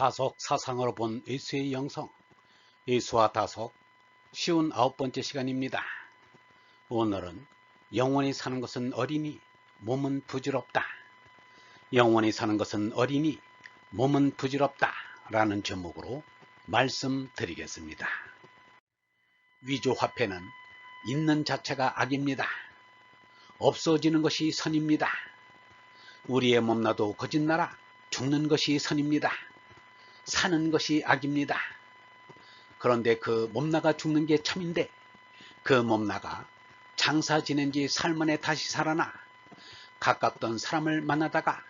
다속 사상으로 본 예수의 영성 예수와 다속 쉬운 아홉 번째 시간입니다. 오늘은 영원히 사는 것은 어리니 몸은 부질없다. 영원히 사는 것은 어리니 몸은 부질없다 라는 제목으로 말씀드리겠습니다. 위조화폐는 있는 자체가 악입니다. 없어지는 것이 선입니다. 우리의 몸나도 거짓나라 죽는 것이 선입니다. 사는 것이 악입니다. 그런데 그 몸나가 죽는 게 참인데 그 몸나가 장사 지낸 지 살만에 다시 살아나 가깝던 사람을 만나다가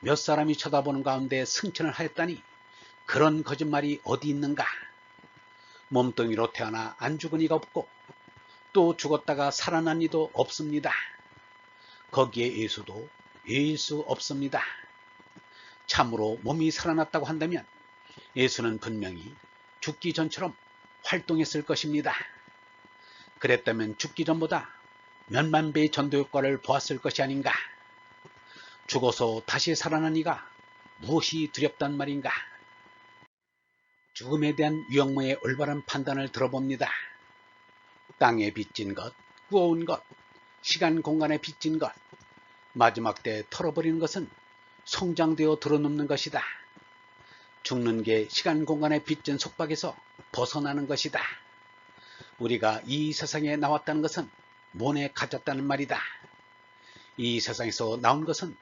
몇 사람이 쳐다보는 가운데 승천을 하였다니 그런 거짓말이 어디 있는가 몸뚱이로 태어나 안 죽은 이가 없고 또 죽었다가 살아난 이도 없습니다. 거기에 예수도 예일 수 없습니다. 참으로 몸이 살아났다고 한다면 예수는 분명히 죽기 전처럼 활동했을 것입니다. 그랬다면 죽기 전보다 몇만 배의 전도 효과를 보았을 것이 아닌가. 죽어서 다시 살아난 이가 무엇이 두렵단 말인가. 죽음에 대한 유영모의 올바른 판단을 들어봅니다. 땅에 빚진 것, 구워온 것, 시간 공간에 빚진 것, 마지막 때 털어버리는 것은 성장되어 드러눕는 것이다. 죽는 게 시간 공간에 빚진 속박에서 벗어나는 것이다. 우리가 이 세상에 나왔다는 것은 몸에 가졌다는 말이다. 이 세상에서 나온 것은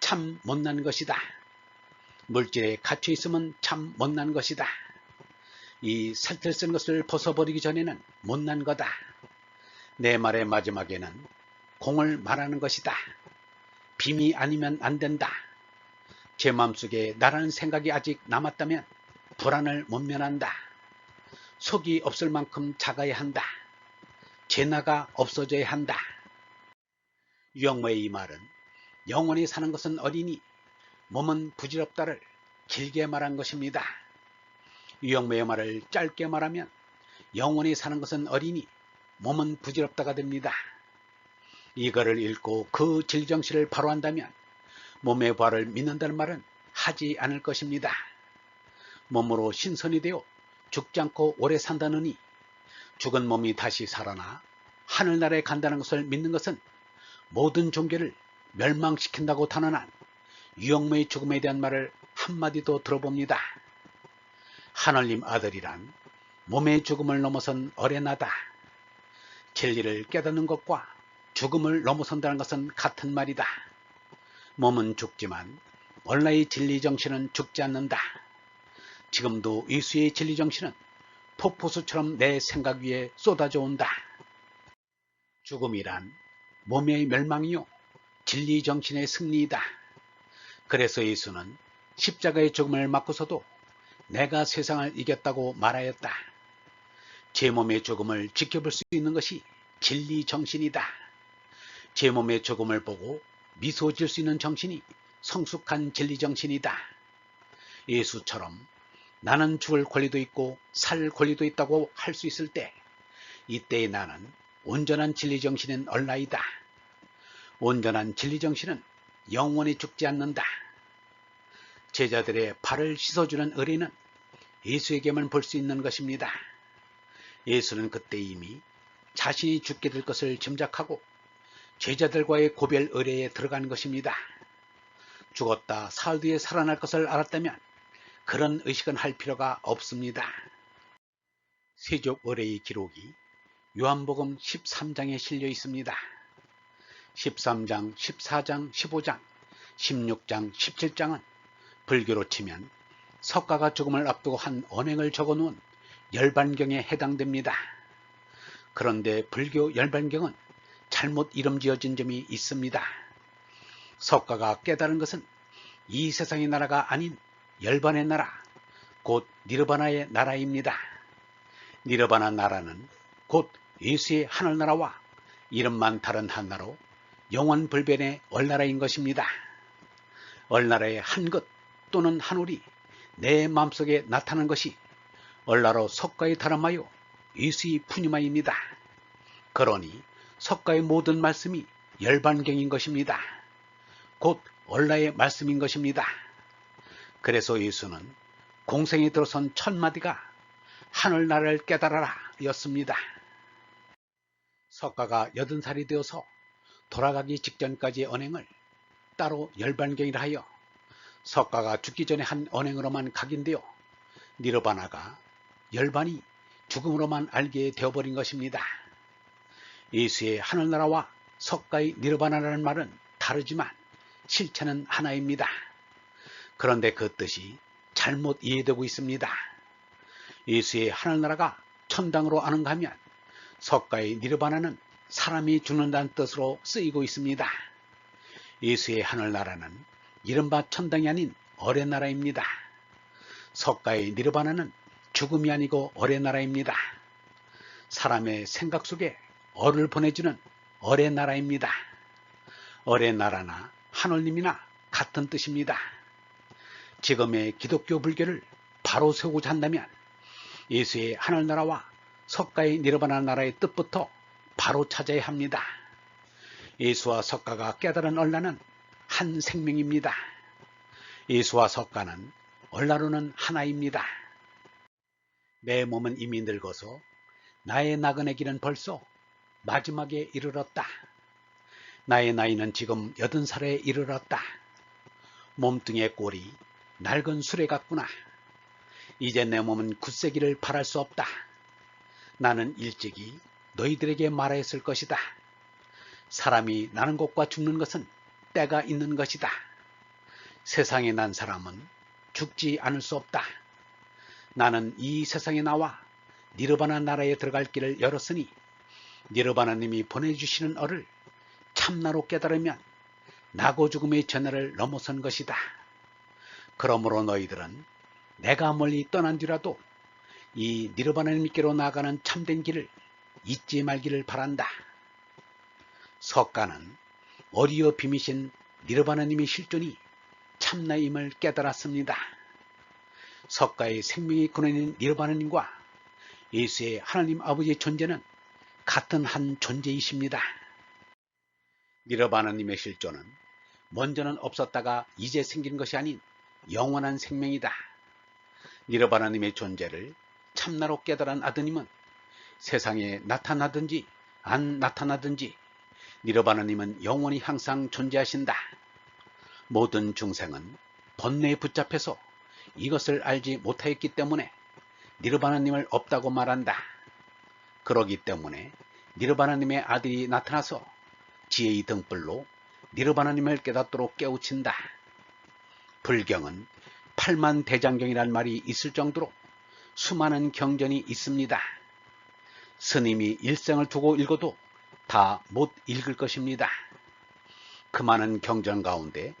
참 못난 것이다. 물질에 갇혀 있으면 참 못난 것이다. 이 살뜰 쓴 것을 벗어버리기 전에는 못난 거다. 내 말의 마지막에는 공을 말하는 것이다. 빔이 아니면 안 된다. 제 마음속에 나라는 생각이 아직 남았다면 불안을 못 면한다. 속이 없을 만큼 작아야 한다. 재나가 없어져야 한다. 유영모의 이 말은 영원히 사는 것은 어리니 몸은 부질없다를 길게 말한 것입니다. 유영모의 말을 짧게 말하면 영원히 사는 것은 어리니 몸은 부질없다가 됩니다. 이거를 읽고 그 질정시를 바로 한다면 몸의 부활을 믿는다는 말은 하지 않을 것입니다. 몸으로 신선이 되어 죽지 않고 오래 산다느니 죽은 몸이 다시 살아나 하늘나라에 간다는 것을 믿는 것은 모든 종교를 멸망시킨다고 단언한 유영모의 죽음에 대한 말을 한마디도 들어봅니다. 하늘님 아들이란 몸의 죽음을 넘어선 어레나다. 진리를 깨닫는 것과 죽음을 넘어선다는 것은 같은 말이다. 몸은 죽지만 원래의 진리 정신은 죽지 않는다. 지금도 예수의 진리 정신은 폭포수처럼 내 생각 위에 쏟아져 온다. 죽음이란 몸의 멸망이요 진리 정신의 승리이다. 그래서 예수는 십자가의 죽음을 맞고서도 내가 세상을 이겼다고 말하였다. 제 몸의 죽음을 지켜볼 수 있는 것이 진리 정신이다. 제 몸의 죽음을 보고 미소 질 수 있는 정신이 성숙한 진리 정신이다. 예수처럼 나는 죽을 권리도 있고 살 권리도 있다고 할 수 있을 때 이때의 나는 온전한 진리 정신은 얼라이다. 온전한 진리 정신은 영원히 죽지 않는다. 제자들의 발을 씻어주는 의리는 예수에게만 볼 수 있는 것입니다. 예수는 그때 이미 자신이 죽게 될 것을 짐작하고 제자들과의 고별 의례에 들어간 것입니다. 죽었다 사흘 뒤에 살아날 것을 알았다면 그런 의식은 할 필요가 없습니다. 세족 의례의 기록이 요한복음 13장에 실려 있습니다. 13장, 14장, 15장, 16장, 17장은 불교로 치면 석가가 죽음을 앞두고 한 언행을 적어놓은 열반경에 해당됩니다. 그런데 불교 열반경은 잘못 이름 지어진 점이 있습니다. 석가가 깨달은 것은 이 세상의 나라가 아닌 열반의 나라, 곧 니르바나의 나라입니다. 니르바나 나라는 곧 예수의 하늘나라와 이름만 다른 한나로 영원 불변의 얼나라인 것입니다. 얼나라의 한 것 또는 한울이 내 마음속에 나타난 것이 얼나로 석가에 다름하여 예수의 푸니마입니다. 그러니 석가의 모든 말씀이 열반경인 것입니다. 곧 얼라의 말씀인 것입니다. 그래서 예수는 공생에 들어선 첫 마디가 하늘나라를 깨달아라 였습니다. 석가가 여든 살이 되어서 돌아가기 직전까지의 언행을 따로 열반경이라 하여 석가가 죽기 전에 한 언행으로만 각인되어 니르바나가 열반이 죽음으로만 알게 되어버린 것입니다. 예수의 하늘나라와 석가의 니르바나라는 말은 다르지만 실체는 하나입니다. 그런데 그 뜻이 잘못 이해되고 있습니다. 예수의 하늘나라가 천당으로 아는가 하면 석가의 니르바나는 사람이 죽는다는 뜻으로 쓰이고 있습니다. 예수의 하늘나라는 이른바 천당이 아닌 어뢰 나라입니다. 석가의 니르바나는 죽음이 아니고 어뢰 나라입니다. 사람의 생각 속에 어를 보내주는 어뢰 나라입니다. 어뢰 나라나 하늘님이나 같은 뜻입니다. 지금의 기독교 불교를 바로 세우고자 한다면 예수의 하늘나라와 석가의 니르바나 나라의 뜻부터 바로 찾아야 합니다. 예수와 석가가 깨달은 얼라는 한 생명입니다. 예수와 석가는 얼라로는 하나입니다. 내 몸은 이미 늙어서 나의 나그네 길은 벌써 마지막에 이르렀다. 나의 나이는 지금 여든 살에 이르렀다. 몸뚱이의 꼴이 낡은 수레 같구나. 이제 내 몸은 굳세기를 바랄 수 없다. 나는 일찍이 너희들에게 말하였을 것이다. 사람이 나는 것과 죽는 것은 때가 있는 것이다. 세상에 난 사람은 죽지 않을 수 없다. 나는 이 세상에 나와 니르바나 나라에 들어갈 길을 열었으니 니르바나님이 보내주시는 어를 참나로 깨달으면 나고 죽음의 전화를 넘어선 것이다. 그러므로 너희들은 내가 멀리 떠난 뒤라도 이 니르바나님께로 나가는 참된 길을 잊지 말기를 바란다. 석가는 어리어 비미신 니르바나님의 실존이 참나임을 깨달았습니다. 석가의 생명의 근원인 니르바나님과 예수의 하나님 아버지의 존재는 같은 한 존재이십니다. 니르바나님의 실존은 먼저는 없었다가 이제 생긴 것이 아닌 영원한 생명이다. 니르바나님의 존재를 참나로 깨달은 아드님은 세상에 나타나든지 안 나타나든지 니르바나님은 영원히 항상 존재하신다. 모든 중생은 번뇌에 붙잡혀서 이것을 알지 못하였기 때문에 니르바나님을 없다고 말한다. 그러기 때문에 니르바나님의 아들이 나타나서 지혜의 등불로 니르바나님을 깨닫도록 깨우친다. 불경은 8만 대장경이란 말이 있을 정도로 수많은 경전이 있습니다. 스님이 일생을 두고 읽어도 다 못 읽을 것입니다. 그 많은 경전 가운데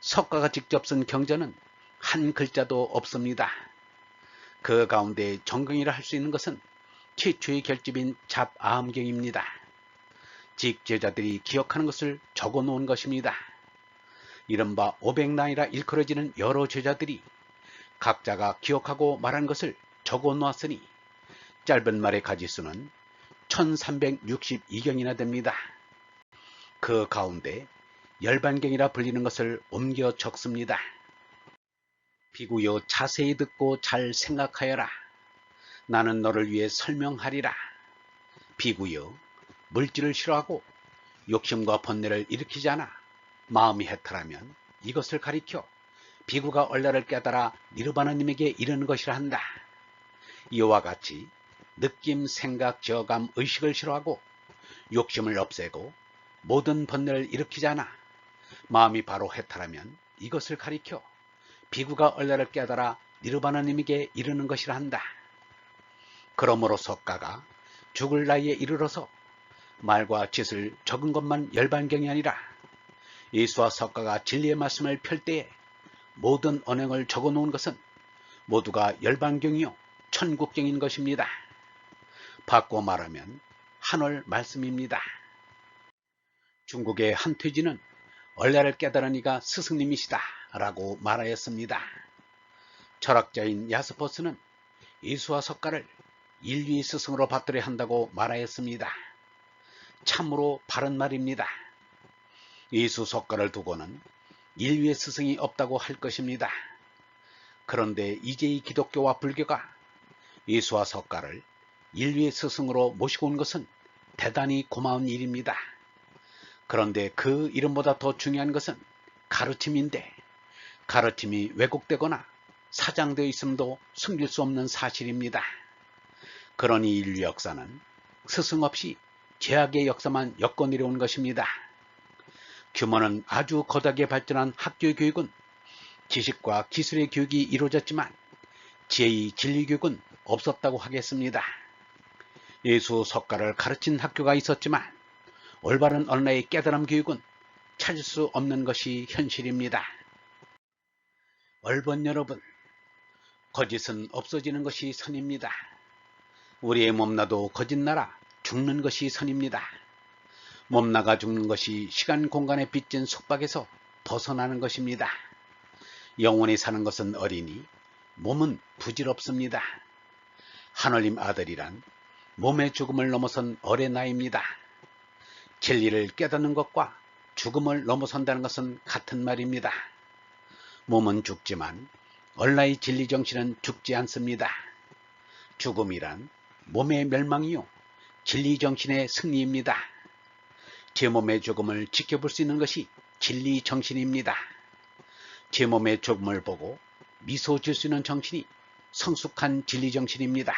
석가가 직접 쓴 경전은 한 글자도 없습니다. 그 가운데 정경이라 할 수 있는 것은 최초의 결집인 잡아함경입니다. 직제자들이 기억하는 것을 적어 놓은 것입니다. 이른바 500난이라 일컬어지는 여러 제자들이 각자가 기억하고 말한 것을 적어 놓았으니 짧은 말의 가지수는 1362경이나 됩니다. 그 가운데 열반경이라 불리는 것을 옮겨 적습니다. 비구여 자세히 듣고 잘 생각하여라. 나는 너를 위해 설명하리라. 비구여 물질을 싫어하고 욕심과 번뇌를 일으키지 않아 마음이 해탈하면 이것을 가리켜 비구가 얼라를 깨달아 니르바나님에게 이르는 것이라 한다. 이와 같이 느낌, 생각, 저감, 의식을 싫어하고 욕심을 없애고 모든 번뇌를 일으키지 않아 마음이 바로 해탈하면 이것을 가리켜 비구가 얼라를 깨달아 니르바나님에게 이르는 것이라 한다. 그러므로 석가가 죽을 나이에 이르러서 말과 짓을 적은 것만 열반경이 아니라 예수와 석가가 진리의 말씀을 펼 때에 모든 언행을 적어 놓은 것은 모두가 열반경이요 천국경인 것입니다. 바꿔 말하면 한월 말씀입니다. 중국의 한 퇴지는 얼라를 깨달으니가 스승님이시다 라고 말하였습니다. 철학자인 야스퍼스는 예수와 석가를 인류의 스승으로 받들어 한다고 말하였습니다. 참으로 바른 말입니다. 예수 석가를 두고는 인류의 스승이 없다고 할 것입니다. 그런데 이제 이 기독교와 불교가 예수와 석가를 인류의 스승으로 모시고 온 것은 대단히 고마운 일입니다. 그런데 그 이름보다 더 중요한 것은 가르침인데 가르침이 왜곡되거나 사장되어 있음도 숨길 수 없는 사실입니다. 그러니 인류 역사는 스승 없이 제약의 역사만 엮어 내려온 것입니다. 규모는 아주 거다게 발전한 학교 교육은 지식과 기술의 교육이 이루어졌지만 지혜의 진리 교육은 없었다고 하겠습니다. 예수 석가를 가르친 학교가 있었지만 올바른 언어의 깨달음 교육은 찾을 수 없는 것이 현실입니다. 얼번 여러분, 거짓은 없어지는 것이 선입니다. 우리의 몸나도 거짓나라 죽는 것이 선입니다. 몸나가 죽는 것이 시간 공간에 빚진 속박에서 벗어나는 것입니다. 영원히 사는 것은 어리니 몸은 부질없습니다. 하늘님 아들이란 몸의 죽음을 넘어선 어린아이입니다. 진리를 깨닫는 것과 죽음을 넘어선다는 것은 같은 말입니다. 몸은 죽지만 얼라의 진리 정신은 죽지 않습니다. 죽음이란 몸의 멸망이요 진리 정신의 승리입니다. 제 몸의 죽음을 지켜볼 수 있는 것이 진리 정신입니다. 제 몸의 죽음을 보고 미소 질 수 있는 정신이 성숙한 진리 정신입니다.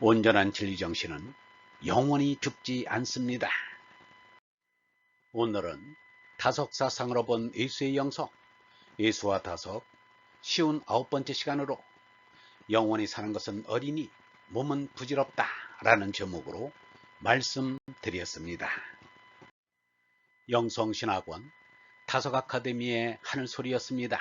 온전한 진리 정신은 영원히 죽지 않습니다. 오늘은 다석사상으로 본 예수의 영성, 예수와 다석, 쉬운 아홉 번째 시간으로 영원히 사는 것은 어리니 몸은 부질없다 라는 제목으로 말씀드렸습니다. 영성신학원 다석 아카데미의 하늘소리였습니다.